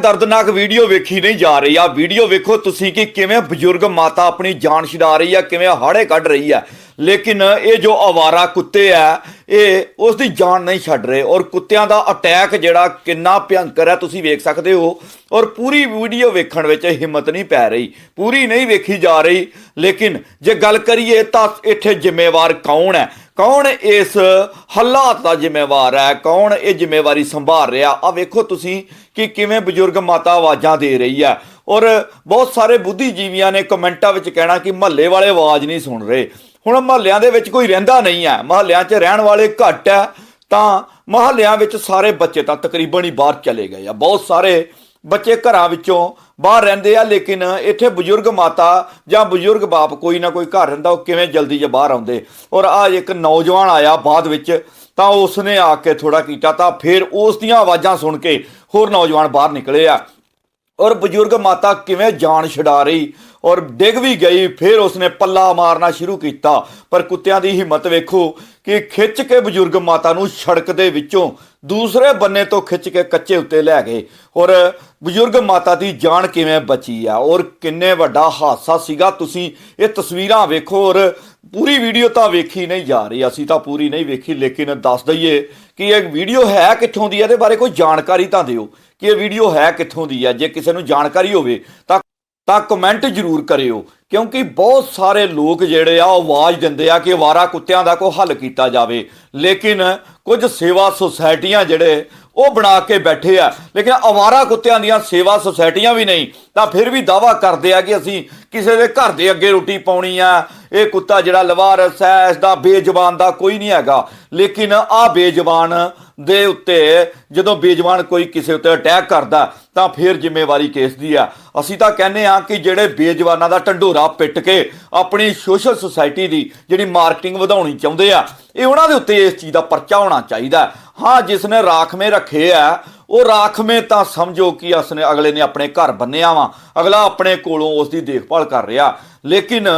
ਦਰਦਨਾਕ ਵੀਡੀਓ ਵੇਖੀ ਨਹੀਂ ਜਾ ਰਹੀ। ਆ ਵੀਡੀਓ ਵੇਖੋ ਤੁਸੀਂ ਕਿ ਕਿਵੇਂ ਬਜ਼ੁਰਗ ਮਾਤਾ ਆਪਣੀ ਜਾਨ ਛਡਾ ਰਹੀ ਆ, ਕਿਵੇਂ ਹਾੜੇ ਕੱਢ ਰਹੀ ਆ। ਲੇਕਿਨ ਇਹ ਜੋ ਆਵਾਰਾ ਕੁੱਤੇ ਆ, ਇਹ ਉਸ ਦੀ ਜਾਨ ਨਹੀਂ ਛੱਡ ਰਹੇ। ਔਰ ਕੁੱਤਿਆਂ ਦਾ ਅਟੈਕ ਜਿਹੜਾ ਕਿੰਨਾ ਭਿਅੰਕਰ ਹੈ ਤੁਸੀਂ ਵੇਖ ਸਕਦੇ ਹੋ। ਔਰ ਪੂਰੀ ਵੀਡੀਓ ਵੇਖਣ ਵਿੱਚ ਹਿੰਮਤ ਨਹੀਂ ਪੈ ਰਹੀ। ਪੂਰੀ ਨਹੀਂ ਵੇਖੀ ਜਾ ਰਹੀ। ਲੇਕਿਨ ਜੇ ਗੱਲ ਕਰੀਏ ਤਾਂ ਇੱਥੇ ਜ਼ਿੰਮੇਵਾਰ ਕੌਣ ਹੈ? ਕੌਣ ਇਸ ਹਾਲਾਤ ਦਾ ਜ਼ਿੰਮੇਵਾਰ ਹੈ? ਕੌਣ ਇਹ ਜ਼ਿੰਮੇਵਾਰੀ ਸੰਭਾਲ ਰਿਹਾ? ਆ ਵੇਖੋ ਤੁਸੀਂ ਕਿ ਕਿਵੇਂ ਬਜ਼ੁਰਗ ਮਾਤਾ ਆਵਾਜ਼ਾਂ ਦੇ ਰਹੀ ਹੈ। ਔਰ ਬਹੁਤ ਸਾਰੇ ਬੁੱਧੀਜੀਵੀਆਂ ਨੇ ਕਮੈਂਟਾਂ ਵਿੱਚ ਕਹਿਣਾ ਕਿ ਮਹੱਲੇ ਵਾਲੇ ਆਵਾਜ਼ ਨਹੀਂ ਸੁਣ ਰਹੇ। ਹੁਣ ਮਹੱਲਿਆਂ ਦੇ ਵਿੱਚ ਕੋਈ ਰਹਿੰਦਾ ਨਹੀਂ ਹੈ। ਮਹੱਲਿਆਂ 'ਚ ਰਹਿਣ ਵਾਲੇ ਘੱਟ ਹੈ। ਤਾਂ ਮਹੱਲਿਆਂ ਵਿੱਚ ਸਾਰੇ ਬੱਚੇ ਤਾਂ ਤਕਰੀਬਨ ਹੀ ਬਾਹਰ ਚਲੇ ਗਏ ਆ। ਬਹੁਤ ਸਾਰੇ ਬੱਚੇ ਘਰਾਂ ਵਿੱਚੋਂ ਬਾਹਰ ਰਹਿੰਦੇ ਆ, ਲੇਕਿਨ ਇੱਥੇ ਬਜ਼ੁਰਗ ਮਾਤਾ ਜਾਂ ਬਜ਼ੁਰਗ ਬਾਪ ਕੋਈ ਨਾ ਕੋਈ ਘਰ ਰਹਿੰਦਾ, ਉਹ ਕਿਵੇਂ ਜਲਦੀ ਜੇ ਬਾਹਰ ਆਉਂਦੇ? ਔਰ ਆ ਇੱਕ ਨੌਜਵਾਨ ਆਇਆ ਬਾਅਦ ਵਿੱਚ, ਤਾਂ ਉਸਨੇ ਆ ਕੇ ਥੋੜਾ ਕੀਤਾ, ਤਾਂ ਫਿਰ ਉਸ ਦੀਆਂ ਆਵਾਜ਼ਾਂ ਸੁਣ ਕੇ ਹੋਰ ਨੌਜਵਾਨ ਬਾਹਰ ਨਿਕਲੇ ਆ। ਔਰ ਬਜ਼ੁਰਗ ਮਾਤਾ ਕਿਵੇਂ ਜਾਨ ਛਡਾ ਰਹੀ ਔਰ ਡਿੱਗ ਵੀ ਗਈ, ਫਿਰ ਉਸਨੇ ਪੱਲਾ ਮਾਰਨਾ ਸ਼ੁਰੂ ਕੀਤਾ। ਪਰ ਕੁੱਤਿਆਂ ਦੀ ਹਿੰਮਤ ਵੇਖੋ ਕਿ ਖਿੱਚ ਕੇ ਬਜ਼ੁਰਗ ਮਾਤਾ ਨੂੰ ਸੜਕ ਦੇ ਵਿੱਚੋਂ ਦੂਸਰੇ ਬੰਨੇ ਤੋਂ ਖਿੱਚ ਕੇ ਕੱਚੇ ਉੱਤੇ ਲੈ ਗਏ। ਔਰ ਬਜ਼ੁਰਗ ਮਾਤਾ ਦੀ ਜਾਨ ਕਿਵੇਂ ਬਚੀ ਆ? ਔਰ ਕਿੰਨੇ ਵੱਡਾ ਹਾਦਸਾ ਸੀਗਾ? ਤੁਸੀਂ ਇਹ ਤਸਵੀਰਾਂ ਵੇਖੋ ਔਰ ਪੂਰੀ ਵੀਡੀਓ ਤਾਂ ਵੇਖੀ ਨਹੀਂ ਜਾ ਰਹੀ, ਅਸੀਂ ਤਾਂ ਪੂਰੀ ਨਹੀਂ ਵੇਖੀ, ਲੇਕਿਨ ਦੱਸ ਦਈਏ ਕਿ ਇਹ ਵੀਡੀਓ ਹੈ ਕਿੱਥੋਂ ਦੀ ਹੈ, ਇਹਦੇ ਬਾਰੇ ਕੋਈ ਜਾਣਕਾਰੀ ਤਾਂ ਦਿਓ ਕਿ ਇਹ ਵੀਡੀਓ ਹੈ ਕਿੱਥੋਂ ਦੀ ਹੈ। ਜੇ ਕਿਸੇ ਨੂੰ ਜਾਣਕਾਰੀ ਹੋਵੇ ਤਾਂ ਤਾਂ ਕਮੈਂਟ ਜ਼ਰੂਰ ਕਰਿਓ, ਕਿਉਂਕਿ ਬਹੁਤ ਸਾਰੇ ਲੋਕ ਜਿਹੜੇ ਆ, ਉਹ ਆਵਾਜ਼ ਦਿੰਦੇ ਆ ਕਿ ਅਵਾਰਾ ਕੁੱਤਿਆਂ ਦਾ ਕੋਈ ਹੱਲ ਕੀਤਾ ਜਾਵੇ। ਲੇਕਿਨ ਕੁਝ ਸੇਵਾ ਸੁਸਾਇਟੀਆਂ ਜਿਹੜੇ, ਉਹ ਬਣਾ ਕੇ ਬੈਠੇ ਆ। ਲੇਕਿਨ ਅਵਾਰਾ ਕੁੱਤਿਆਂ ਦੀਆਂ ਸੇਵਾ ਸੁਸਾਇਟੀਆਂ ਵੀ ਨਹੀਂ, ਤਾਂ ਫਿਰ ਵੀ ਦਾਵਾ ਕਰਦੇ ਆ ਕਿ ਅਸੀਂ ਕਿਸੇ ਦੇ ਘਰ ਦੇ ਅੱਗੇ ਰੋਟੀ ਪਾਉਣੀ ਆ ਇਹ ਕੁੱਤਾ ਜਿਹੜਾ ਲਵਾਰਸ ਹੈ ਇਸ ਦਾ ਬੇਜ਼ਬਾਨ ਦਾ ਕੋਈ ਨਹੀਂ ਹੈਗਾ। ਲੇਕਿਨ ਆ ਬੇਜ਼ਬਾਨ ਦੇ ਉੱਤੇ ਜਦੋਂ ਬੇਜਵਾਨ ਕੋਈ ਕਿਸੇ ਉੱਤੇ ਅਟੈਕ ਕਰਦਾ, ਤਾਂ ਫਿਰ ਜ਼ਿੰਮੇਵਾਰੀ ਕੇਸ ਦੀ ਆ। ਅਸੀਂ ਤਾਂ ਕਹਿੰਦੇ ਆ ਕਿ ਜਿਹੜੇ ਬੇਜ਼ਬਾਨਾਂ ਦਾ ਢੰਡੋਰਾ ਪਿੱਟ ਕੇ ਆਪਣੀ ਸੋਸ਼ਲ ਸੁਸਾਇਟੀ ਦੀ ਜਿਹੜੀ ਮਾਰਕੀਟਿੰਗ ਵਧਾਉਣੀ ਚਾਹੁੰਦੇ ਆ, ਇਹ ਉਹਨਾਂ ਦੇ ਉੱਤੇ ਇਸ ਚੀਜ਼ ਦਾ ਪਰਚਾ ਹੋਣਾ ਚਾਹੀਦਾ। ਹਾਂ, ਜਿਸ ਨੇ ਰਾਖਵੇਂ ਰੱਖੇ ਆ ਉਹ ਰਾਖਵੇਂ ਤਾਂ ਸਮਝੋ ਕਿ ਉਸਨੇ ਅਗਲੇ ਨੇ ਆਪਣੇ ਘਰ ਬੰਨਿਆ ਵਾ। ਅਗਲਾ ਆਪਣੇ ਕੋਲੋਂ ਉਸ ਦੀ ਦੇਖਭਾਲ ਕਰ ਰਿਹਾ। ਲੇਕਿਨ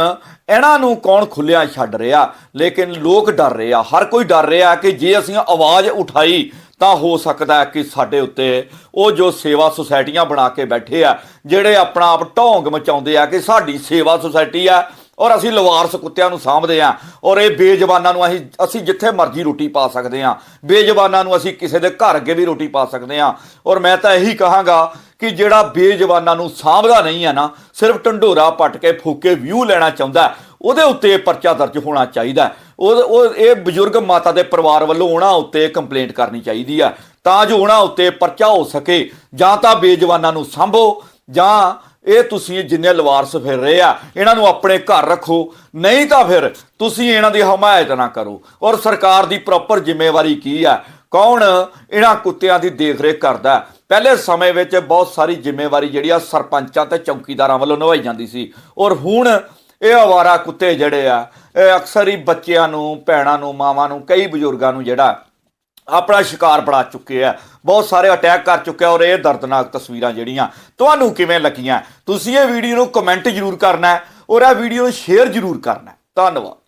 ਇਹਨਾਂ ਨੂੰ ਕੌਣ ਖੁੱਲਿਆ ਛੱਡ ਰਿਹਾ? ਲੇਕਿਨ ਲੋਕ ਡਰ ਰਹੇ ਆ। ਹਰ ਕੋਈ ਡਰ ਰਿਹਾ ਕਿ ਜੇ ਅਸੀਂ ਆਵਾਜ਼ ਉਠਾਈ ਤਾਂ ਹੋ ਸਕਦਾ ਹੈ ਕਿ ਸਾਡੇ ਉੱਤੇ ਉਹ ਜੋ ਸੇਵਾ ਸੁਸਾਇਟੀਆਂ ਬਣਾ ਕੇ ਬੈਠੇ ਆ, ਜਿਹੜੇ ਆਪਣਾ ਆਪ ਢੋਂਗ ਮਚਾਉਂਦੇ ਆ ਕਿ ਸਾਡੀ ਸੇਵਾ ਸੁਸਾਇਟੀ ਆ ਔਰ ਅਸੀਂ ਲਵਾਰਸ ਕੁੱਤਿਆਂ ਨੂੰ ਸਾਂਭਦੇ ਆਂ ਔਰ ਇਹ ਬੇਜ਼ਬਾਨਾਂ ਨੂੰ ਅਸੀਂ ਅਸੀਂ ਜਿੱਥੇ ਮਰਜ਼ੀ ਰੋਟੀ ਪਾ ਸਕਦੇ ਆਂ ਬੇਜ਼ਬਾਨਾਂ ਨੂੰ ਅਸੀਂ ਕਿਸੇ ਦੇ ਘਰ ਅੱਗੇ ਵੀ ਰੋਟੀ ਪਾ ਸਕਦੇ ਆਂ ਔਰ ਮੈਂ ਤਾਂ ਇਹੀ ਕਹਾਂਗਾ ਕਿ ਜਿਹੜਾ ਬੇਜ਼ਬਾਨਾਂ ਨੂੰ ਸਾਂਭਦਾ ਨਹੀਂ ਹੈ ਨਾ, ਸਿਰਫ ਢੰਡੋਰਾ ਪੱਟ ਕੇ ਫੂਕੇ ਵਿਊ ਲੈਣਾ ਚਾਹੁੰਦਾ ਉਹਦੇ ਉੱਤੇ ਪਰਚਾ ਦਰਜ ਹੋਣਾ ਚਾਹੀਦਾ ਉਹ ਉਹ, ਇਹ ਬਜ਼ੁਰਗ ਮਾਤਾ ਦੇ ਪਰਿਵਾਰ ਵੱਲੋਂ ਉਹਨਾਂ ਉੱਤੇ ਕੰਪਲੇਂਟ ਕਰਨੀ ਚਾਹੀਦੀ ਆ ਤਾਂ ਜੋ ਉਹਨਾਂ ਉੱਤੇ ਪਰਚਾ ਹੋ ਸਕੇ, ਜਾਂ ਤਾਂ ਬੇਜ਼ਬਾਨਾਂ ਨੂੰ ਸਾਂਭੋ, ਜਾਂ ਇਹ ਤੁਸੀਂ ਜਿੰਨੇ ਲਵਾਰਸ ਫਿਰ ਰਹੇ ਆ, ਇਹਨਾਂ ਨੂੰ ਆਪਣੇ ਘਰ ਰੱਖੋ। ਨਹੀਂ ਤਾਂ ਫਿਰ ਤੁਸੀਂ ਇਹਨਾਂ ਦੀ ਹਮਾਇਤ ਨਾ ਕਰੋ। ਔਰ ਸਰਕਾਰ ਦੀ ਪ੍ਰੋਪਰ ਜ਼ਿੰਮੇਵਾਰੀ ਕੀ ਆ? ਕੌਣ ਇਹਨਾਂ ਕੁੱਤਿਆਂ ਦੀ ਦੇਖਰੇਖ ਕਰਦਾ? ਪਹਿਲੇ ਸਮੇਂ ਵਿੱਚ ਬਹੁਤ ਸਾਰੀ ਜ਼ਿੰਮੇਵਾਰੀ ਜਿਹੜੀ ਆ ਸਰਪੰਚਾਂ ਤੇ ਚੌਕੀਦਾਰਾਂ ਵੱਲੋਂ ਨਿਭਾਈ ਜਾਂਦੀ ਸੀ। ਔਰ ਹੁਣ ਇਹ ਆਵਾਰਾ ਕੁੱਤੇ ਜਿਹੜੇ ਆ, ਇਹ ਅਕਸਰ ਹੀ ਬੱਚਿਆਂ ਨੂੰ, ਭੈਣਾਂ ਨੂੰ, ਮਾਵਾਂ ਨੂੰ, ਕਈ ਬਜ਼ੁਰਗਾਂ ਨੂੰ ਜਿਹੜਾ ਆਪਣਾ ਸ਼ਿਕਾਰ ਬਣਾ ਚੁੱਕੇ ਆ। ਬਹੁਤ ਸਾਰੇ ਅਟੈਕ ਕਰ ਚੁੱਕੇ ਆ ਔਰ ਇਹ ਦਰਦਨਾਕ ਤਸਵੀਰਾਂ ਜਿਹੜੀਆਂ ਤੁਹਾਨੂੰ ਕਿਵੇਂ ਲੱਗੀਆਂ, ਤੁਸੀਂ ਇਹ ਵੀਡੀਓ ਨੂੰ ਕਮੈਂਟ ਜ਼ਰੂਰ ਕਰਨਾ ਔਰ ਇਹ ਵੀਡੀਓ ਨੂੰ ਸ਼ੇਅਰ ਜ਼ਰੂਰ ਕਰਨਾ ਧੰਨਵਾਦ।